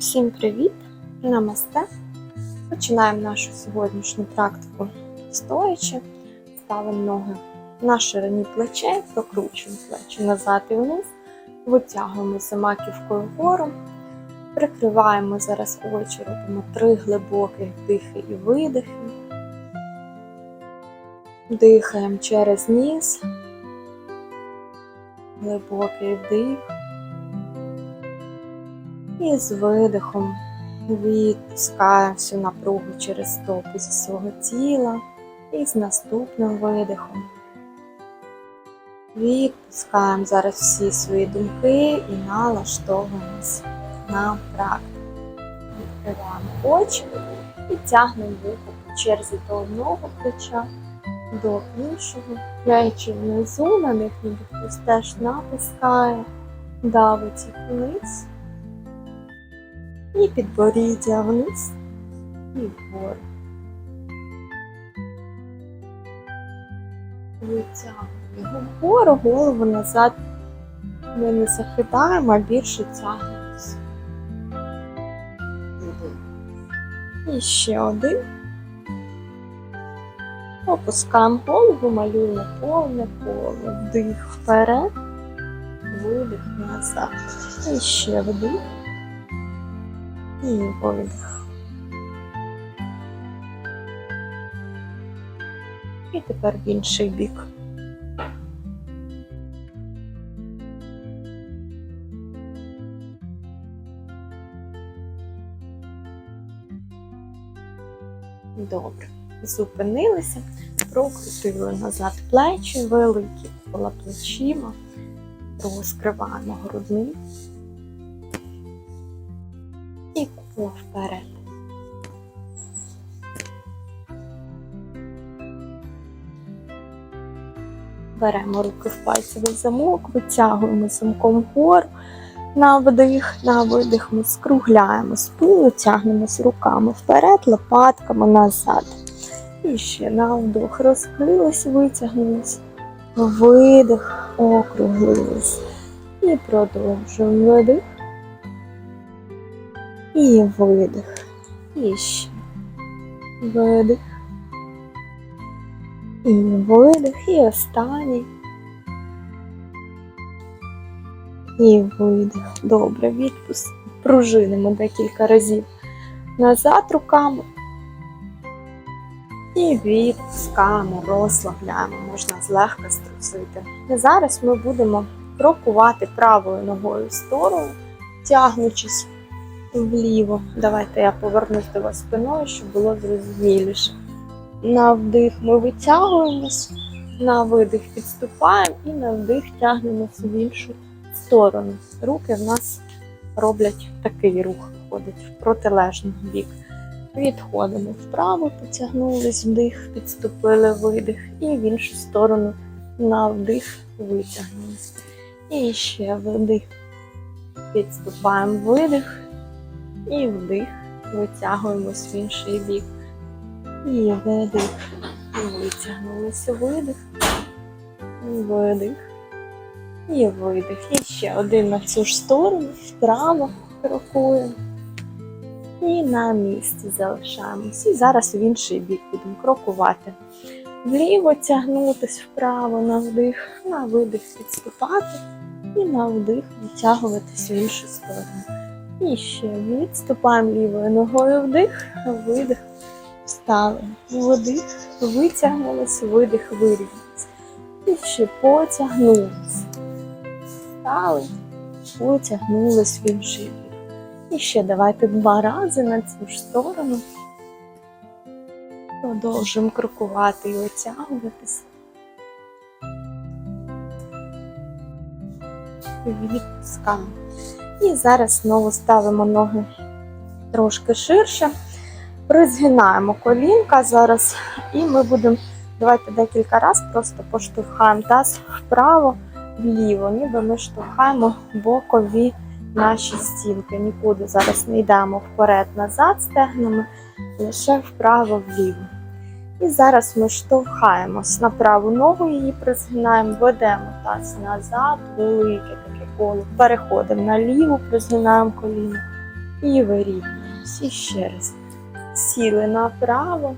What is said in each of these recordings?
Всім привіт! Намасте! Починаємо нашу сьогоднішню практику стоячи. Ставимо ноги на ширині плечей, прокручуємо плечі назад і вниз, витягуємося маківкою вгору, прикриваємо зараз очі, робимо три глибокі вдихи і видихи. Дихаємо через ніс, глибокий вдих. І з видихом відпускаємо всю напругу через стопи зі свого тіла. І з наступним видихом відпускаємо зараз всі свої думки і налаштовуємось на практику. Відкриваємо очі і тягнемо вухо по черзі до одного плеча, до іншого. Плечі внизу, на них ніби хтось теж натискає, давить їх вниз. І підборіддя вниз і вгору. Витягуємо його вгору, голову назад. Ми не захитаємо, а більше тягнемося. І ще один. Опускаємо голову, малюємо повне коло. Вдих вперед, видих назад. І ще вдих. І видих. І тепер в інший бік. Добре. Зупинилися, прокрутили назад плечі, великі коло плечима, розкриваємо грудний і вперед. Беремо руки в пальцевий замок, витягуємо замком вгору. На вдих, на видих ми скругляємо спину, тягнемось руками вперед, лопатками назад. І ще на вдох розкрились, витягнулись. Видих, округлились. І продовжуємо видих. І видих. І ще. Видих. І видих. І останній. І видих. Добре, відпуск. Пружинимо декілька разів назад руками. І відпускаємо, розслабляємо, можна злегка струсити. І зараз ми будемо крокувати правою ногою в сторону, тягнучись вліво. Давайте я повернусь до вас спиною, щоб було зрозуміліше. На вдих ми витягуємось, на видих підступаємо і на вдих тягнемося в іншу сторону. Руки в нас роблять такий рух, виходить в протилежний бік. Відходимо вправо, потягнулись, вдих, підступили видих, і в іншу сторону на вдих витягнулись. І ще вдих. Підступаємо видих і вдих. Витягуємось в інший бік. І видих. Витягнулися видих. Видих. І видих. І ще один на цю ж сторону, вправо крокуємо. І на місці залишаємось. І зараз в інший бік будемо крокувати. Вліво тягнутися вправо на вдих, на видих підступати. І на вдих витягуватись в іншу сторону. І ще відступаємо лівою ногою вдих, видих, встали. Вдих, витягнулись, видих, вирівнялись. І ще потягнулись. Встали, потягнулись в інший бік. І ще давайте два рази на цю ж сторону. Продовжуємо крокувати і витягуватися. Відпускаємо. І зараз знову ставимо ноги трошки ширше, розгинаємо колінка зараз, і ми будемо, давайте декілька разів просто поштовхаємо таз вправо, вліво, ніби ми штовхаємо бокові наші стінки. Нікуди зараз не йдемо вперед-назад стегнами, лише вправо-вліво. І зараз ми штовхаємось на праву ногу, її призгинаємо, ведемо таз назад, велике таке коло. Переходимо на ліву, призгинаємо коліно. І вирівнюємось. І ще раз. Сіли направо,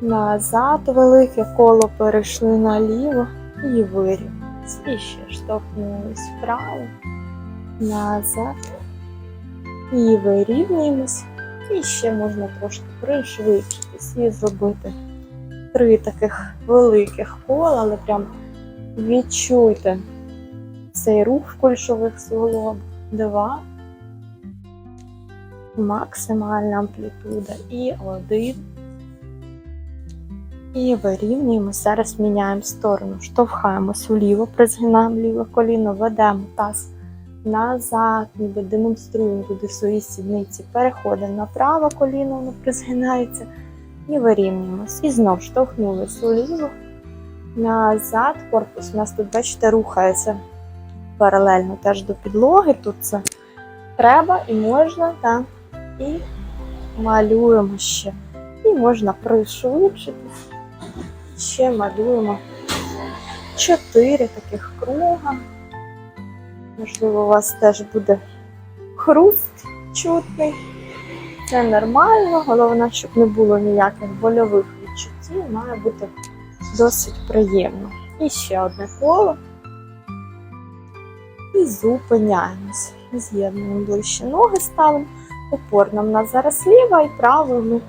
назад, велике коло перейшли наліво і вирівнялись. І ще штовхнулись вправо, назад. І вирівнюємось. І ще можна трошки пришвидшитись і зробити три таких великих кола, але прям відчуйте цей рух кульшових суглобах. Два. Максимальна амплітуда. І один. І вирівнюємо. Зараз міняємо сторону. Штовхаємось вліво, призгинаємо ліве коліно, ведемо таз назад, ніби демонструємо туди свої сідниці. Переходимо на праве коліно, воно призгинається. І вирівнюємось. І знов штовхнулись вліво, назад. Корпус у нас тут, бачите, рухається паралельно теж до підлоги. Тут це треба і можна, так. І малюємо ще. І можна пришвидшитись. Ще малюємо чотири таких круга. Можливо, у вас теж буде хруст чутний. Це нормально, головне, щоб не було ніяких больових відчуттів, має бути досить приємно. І ще одне коло. І зупиняємось. З'єднуємо ближче ноги, ставимо. Опорно в нас зараз ліва і права. Ми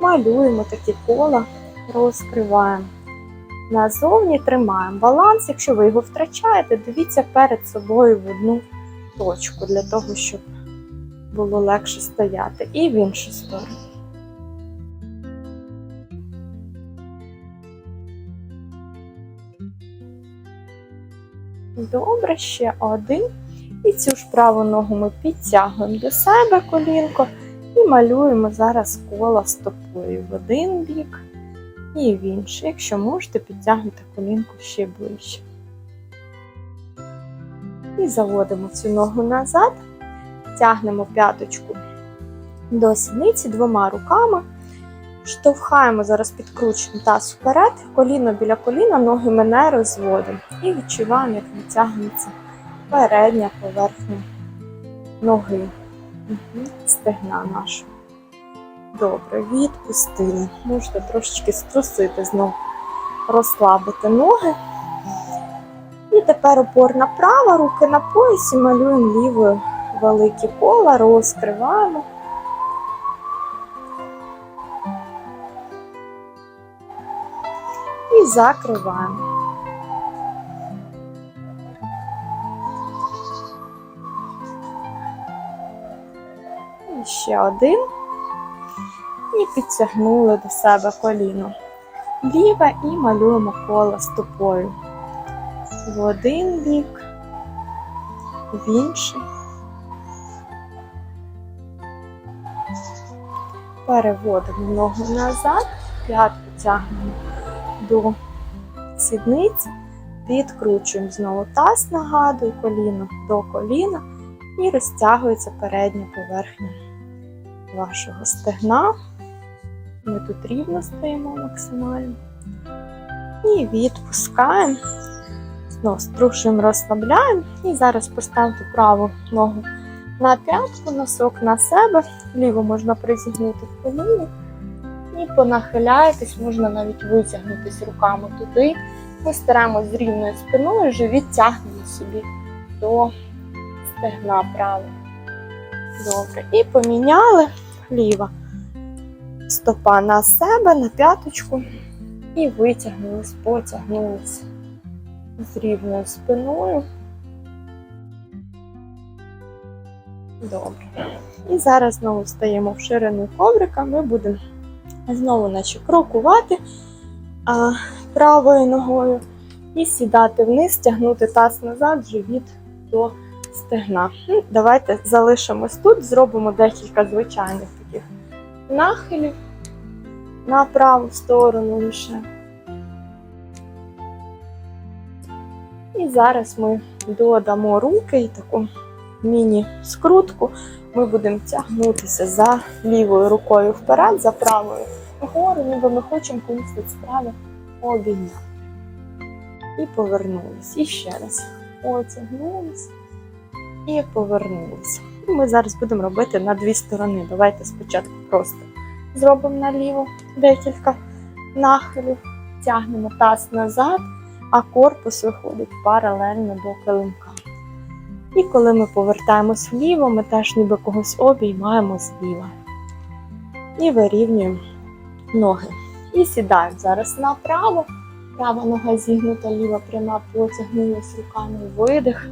малюємо такі кола, розкриваємо. Назовні тримаємо баланс. Якщо ви його втрачаєте, дивіться перед собою в одну точку для того, щоб було легше стояти. І в іншу сторону. Добре, ще один. І цю ж праву ногу ми підтягуємо до себе колінко і малюємо зараз коло стопою в один бік і в інший. Якщо можете, підтягуйте колінку ще ближче. І заводимо цю ногу назад, тягнемо п'яточку до сідниці двома руками. Штовхаємо зараз підкручуємо таз вперед, коліно біля коліна, ноги ми не розводимо. І відчуваємо, як витягнеться передня поверхня ноги, стегна нашого. Добре, відпустили. Можете трошечки струсити знову, розслабити ноги. І тепер опорна права, руки на поясі, малюємо лівою великі кола, розкриваємо. Закриваємо. І ще один. І підтягнули до себе коліно. Ліве і малюємо коло стопою. В один бік, в інший. Переводимо ногу назад, п'ятку тягнемо до сідниці, підкручуємо знову таз, нагадую, коліно до коліна і розтягується передня поверхня вашого стегна. Ми тут рівно стоїмо максимально. І відпускаємо. Знову струшуємо, розслабляємо. І зараз поставте праву ногу на п'ятку, носок на себе. Ліву можна призігнути в коліні. І понахиляєтесь, можна навіть витягнутися руками туди. Ми стараємось з рівною спиною, живіт тягнемо собі до стегна право. Добре. І поміняли ліва стопа на себе, на п'яточку. І витягнулись, потягнулись з рівною спиною. Добре. І зараз знову стаємо в ширину коврика. Ми будемо знову наче крокувати а, правою ногою і сідати вниз, тягнути таз назад, живіт до стегна. Ну, Давайте залишимось тут, зробимо декілька звичайних таких нахилів на праву сторону лише. І зараз ми додамо руки і таку міні-скрутку. Ми будемо тягнутися за лівою рукою вперед, за правою вгору, ніби ми хочемо комусь від справи обійняти. І повернулись. І ще раз. Потягнулись і повернулися. І ми зараз будемо робити на дві сторони. Давайте спочатку просто зробимо наліво декілька нахилів, тягнемо таз назад, а корпус виходить паралельно до килимка. І коли ми повертаємось вліво, ми теж ніби когось обіймаємо зліва. І вирівнюємо ноги. І сідаємо зараз направо. Права нога зігнута, ліва пряма, потягнулися руками видих,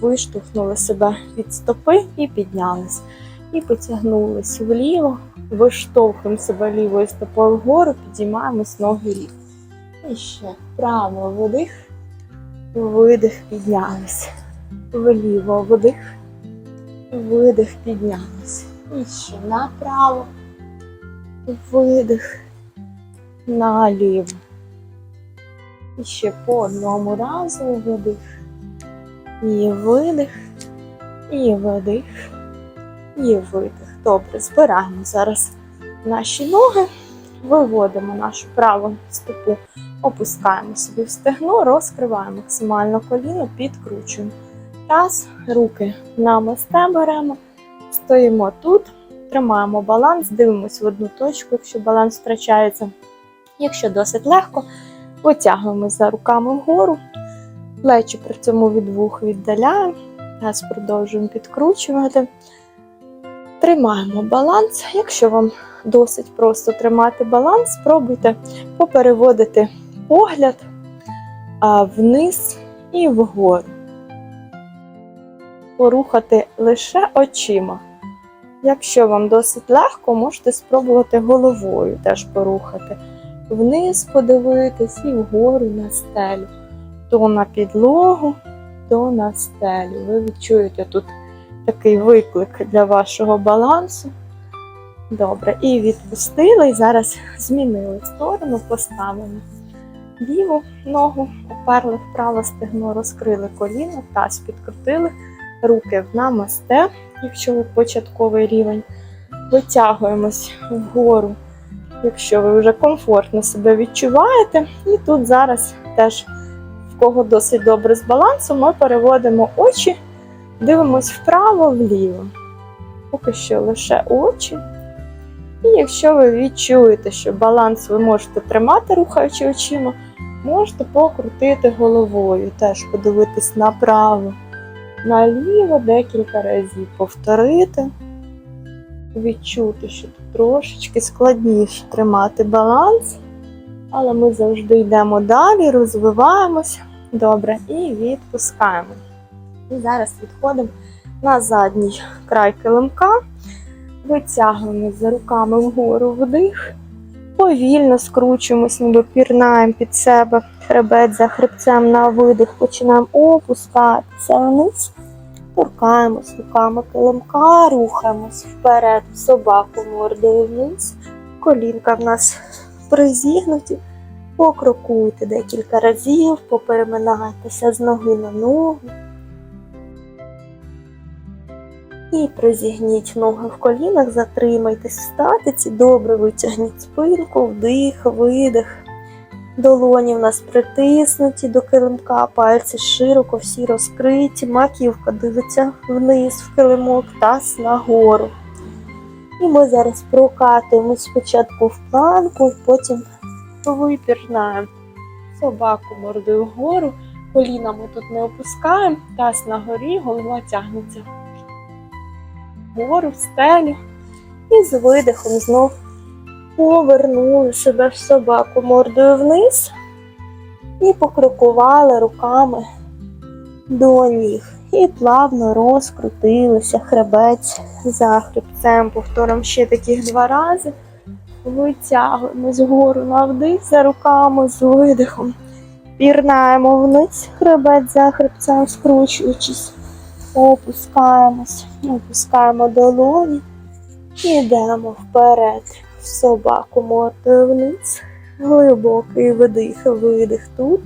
виштовхнули себе від стопи і піднялись. І потягнулись вліво, виштовхуємо себе лівою стопою вгору, підіймаємось ноги рівно. І ще вправо видих, видих, піднялись. Вліво вдих, видих, піднялись. І ще направо, видих, наліво. І ще по одному разу вдих. І видих, і видих, і видих. Добре, збираємо зараз наші ноги, виводимо нашу праву стопу, опускаємо собі в стегно, розкриваємо максимально коліно, підкручуємо. Раз, руки на масте беремо, стоїмо тут, тримаємо баланс, дивимося в одну точку, якщо баланс втрачається. Якщо досить легко, витягуємося за руками вгору, плечі при цьому від вух віддаляємо, таз продовжуємо підкручувати. Тримаємо баланс. Якщо вам досить просто тримати баланс, спробуйте попереводити погляд вниз і вгору. Порухати лише очима. Якщо вам досить легко, можете спробувати головою теж порухати. Вниз подивитись і вгору на стелю. То на підлогу, то на стелю. Ви відчуєте тут такий виклик для вашого балансу. Добре, і відпустили, і зараз змінили сторону, поставили ліву ногу, оперли вправо стегно, розкрили коліно, таз підкрутили, руки в намасте, якщо ви початковий рівень. Витягуємось вгору, якщо ви вже комфортно себе відчуваєте. І тут зараз теж, в кого досить добре з балансом, ми переводимо очі, дивимось вправо, вліво. Поки що лише очі. І якщо ви відчуєте, що баланс ви можете тримати, рухаючи очима, можете покрутити головою, теж подивитись направо, наліво декілька разів, повторити, відчути, що трошечки складніше тримати баланс, але ми завжди йдемо далі, розвиваємося. Добре, і відпускаємо. І зараз відходимо на задній край килимка. Витягуємось за руками вгору вдих. Повільно скручуємось, ніби пірнаємо під себе хребет за хребцем на видих. Починаємо опускатися вниз. Торкаємось руками килимка, рухаємось вперед, собаку мордою вниз. Колінка в нас призігнуті. Покрокуйте декілька разів, попереминайтеся з ноги на ногу. І призігніть ноги в колінах, затримайтесь в статиці, добре витягніть спинку, вдих, видих. Долоні в нас притиснуті до килимка, пальці широко всі розкриті, маківка дивиться вниз в килимок, таз нагору. І ми зараз прокатуємо спочатку в планку, потім випірнаємо собаку мордою вгору, коліна ми тут не опускаємо, таз на горі, голова тягнеться вгору, в стелю. І з видихом знов повернули себе в собаку мордою вниз і покрокували руками до ніг. І плавно розкрутилися хребець за хребцем. Повторимо ще таких два рази. Витягуємось вгору на вдих за руками з видихом. Пірнаємо вниз, хребець за хребцем, скручуючись. Опускаємось, опускаємо долоні і йдемо вперед в собаку мордою вниз. Глибокий вдих, видих тут.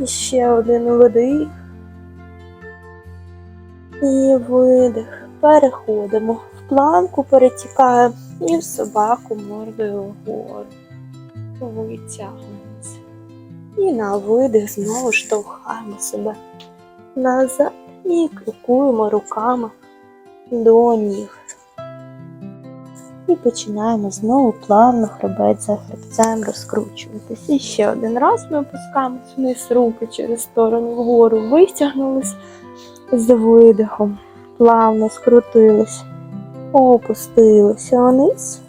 І ще один вдих. І видих. Переходимо в планку, перетікаємо і в собаку мордою вгору. Витягуємося. І на видих знову штовхаємо себе назад І крокуємо руками до ніг. І починаємо знову плавно хребець за хребцем розкручуватись. І ще один раз ми опускаємось вниз руки через сторону вгору, витягнулись з видихом, плавно скрутились, опустилися вниз.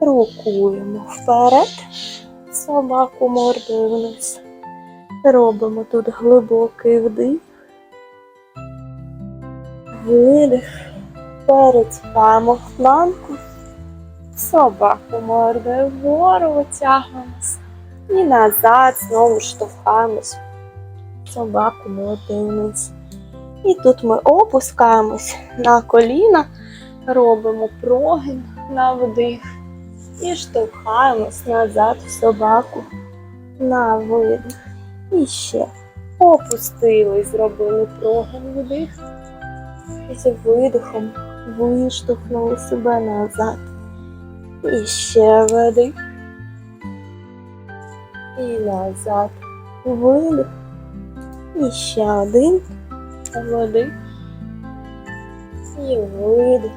Рукуємо вперед, собаку мордою вниз. Робимо тут глибокий вдих, видих. Перетікаємо в собаку мордою вгору витягуємось і назад знову штовхаємось собаку мордою вниз. І тут ми опускаємось на коліна, робимо прогин на вдих і штовхаємось назад в собаку на видих. І ще опустились, зробили прогин вдих. І з видихом виштовхнули себе назад. І ще видих. І назад. Видих. І ще один. Видих. І видих.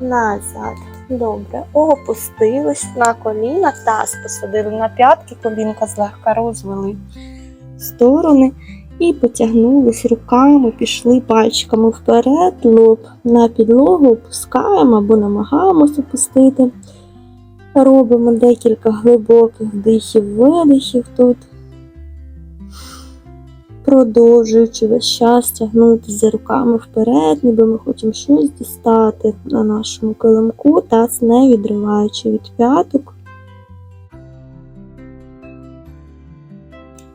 Назад. Добре. Опустились на коліна, таз посадили на п'ятки, колінка злегка розвели в сторони. І потягнулись руками, пішли пальчиками вперед, лоб на підлогу, опускаємо або намагаємось опустити. Робимо декілька глибоких вдихів, видихів тут, продовжуючи весь час тягнутися за руками вперед, ніби ми хочемо щось дістати на нашому килимку, таз не відриваючи від п'яток.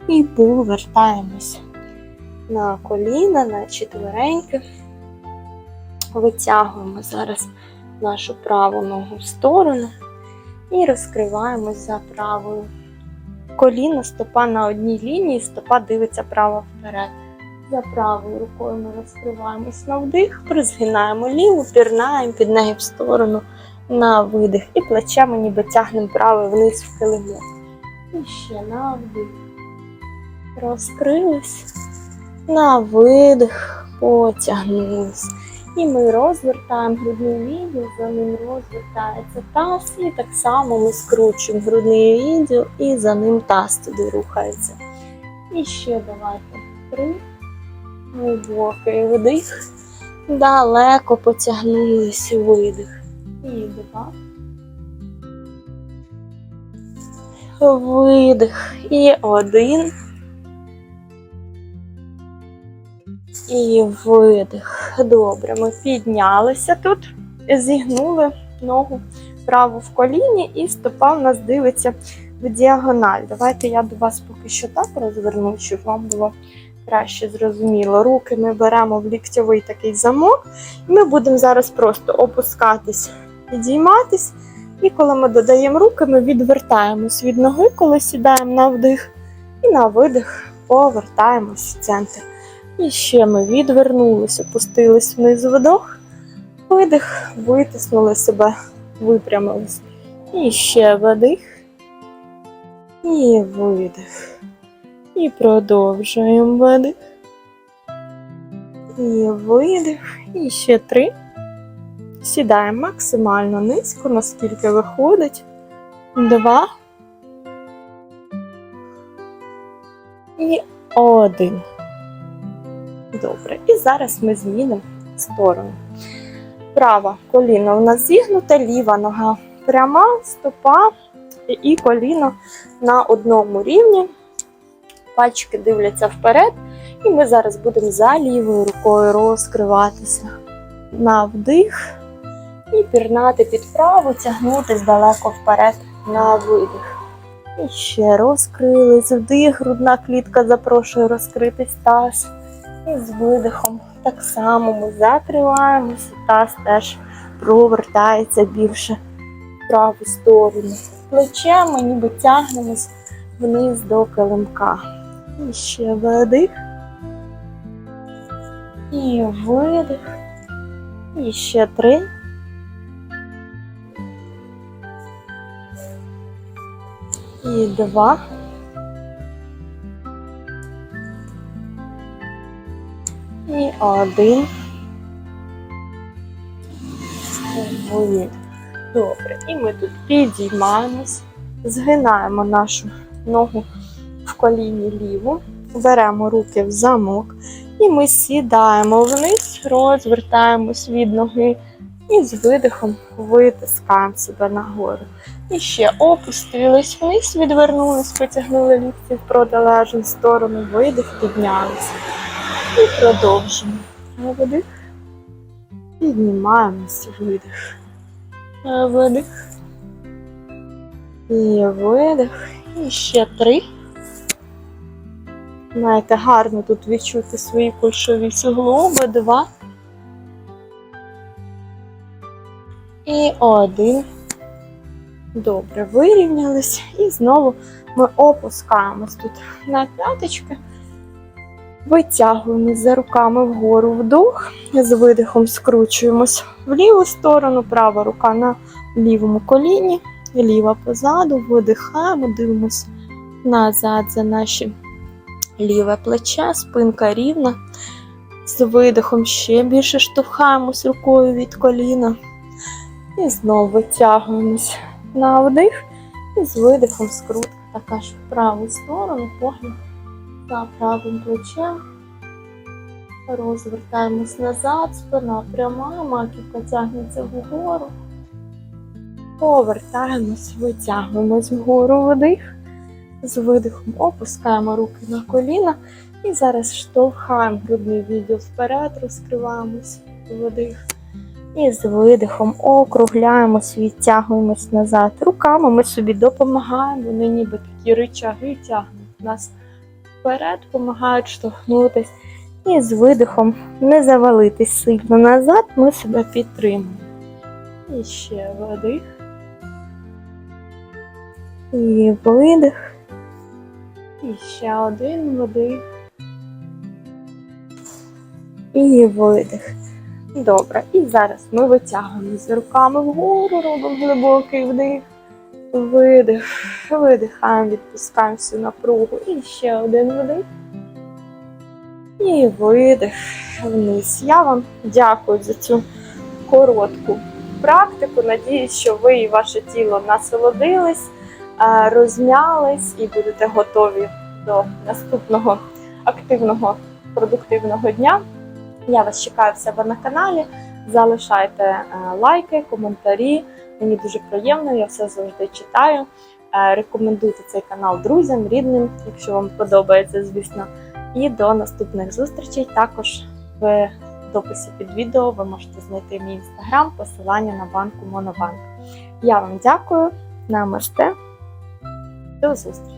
І повертаємось на коліна, на четвереньки. Витягуємо зараз нашу праву ногу в сторону і розкриваємось за правою. Коліно, стопа на одній лінії, стопа дивиться право вперед. За правою рукою ми розкриваємось на вдих, призгинаємо ліву, пірнаємо під неї в сторону на видих. І плечем ніби тягнемо праве вниз в килимок. І ще на вдих. Розкрились. На видих потягнулись. І ми розвертаємо грудний відділ, за ним розвертається таз. І так само ми скручуємо грудний відділ і за ним таз туди рухається. І ще давайте три. Глибокий вдих. Далеко потягнулись видих. І два. Видих. І один. І видих. Добре, ми піднялися тут, зігнули ногу праву в коліні, і стопа в нас дивиться в діагональ. Давайте я до вас поки що так розверну, щоб вам було краще зрозуміло. Руки ми беремо в ліктьовий такий замок, і ми будемо зараз просто опускатись, підійматись. І коли ми додаємо руки, ми відвертаємось від ноги, коли сідаємо на вдих, і на видих повертаємось в центр. І ще ми відвернулись, опустились вниз вдох, видих, витиснули себе, випрямились. І ще вдих. І видих. І продовжуємо видих. І видих. І ще три. Сідаємо максимально низько, наскільки виходить. Два. І один. Добре. І зараз ми змінимо сторону. Права коліно у нас зігнуте, ліва нога пряма, стопа і коліно на одному рівні. Пальчики дивляться вперед. І ми зараз будемо за лівою рукою розкриватися на вдих і пірнати під праву, тягнутись далеко вперед на видих. І ще розкрились, вдих, грудна клітка запрошує розкритись таз. І з видихом так само ми закриваємося, таз теж провертається більше в праву сторону. Плечем ми ніби тягнемось вниз до килимка. І ще вдих. І видих. І ще три. І два. Один. Видих. Добре. І ми тут підіймаємось, згинаємо нашу ногу в коліні ліву, беремо руки в замок, і ми сідаємо вниз, розвертаємось від ноги і з видихом витискаємо себе нагору. І ще опустились вниз, відвернулись, потягнули лікті в протилежну сторону, видих, піднялися. І продовжуємо. Видих. Піднімаємось, видих. Видих. І видих. І ще три. Знаєте, гарно тут відчути свої кульшові суглоби. Два. І один. Добре, вирівнялись. І знову ми опускаємось тут на п'яточки. Витягуємось за руками вгору вдох. З видихом скручуємось в ліву сторону, права рука на лівому коліні, ліва позаду, видихаємо, дивимось назад за наші ліве плече, спинка рівна. З видихом ще більше штовхаємось рукою від коліна. І знову витягуємось на вдих. І з видихом скрутка така ж в праву сторону, погляд за правим плечем. Розвертаємось назад, спина пряма, маківка тягнеться вгору. Повертаємось, витягуємось вгору вдих. З видихом опускаємо руки на коліна. І зараз штовхаємо грудний відділ вперед, розкриваємось вдих. І з видихом округляємось, відтягуємось назад. Руками ми собі допомагаємо, вони ніби такі ричаги тягнуть нас вперед, допомагають штовхнутись. І з видихом не завалитись сильно назад, ми себе підтримуємо. І ще вдих. І видих. І ще один вдих. І видих. Добре. І зараз ми витягуємося руками вгору, робимо глибокий вдих. Видих. Видихаємо, відпускаємо всю напругу. І ще один вдих. І видих вниз. Я вам дякую за цю коротку практику. Надіюсь, що ви і ваше тіло насолодились, е, розм'ялись і будете готові до наступного активного продуктивного дня. Я вас чекаю в себе на каналі. Залишайте е, лайки, коментарі. Мені дуже приємно, я все завжди читаю. Е, Рекомендуйте цей канал друзям, рідним, якщо вам подобається, звісно. І до наступних зустрічей. Також в дописі під відео ви можете знайти мій інстаграм, посилання на банку Монобанк. Я вам дякую, намасте. До зустрічі!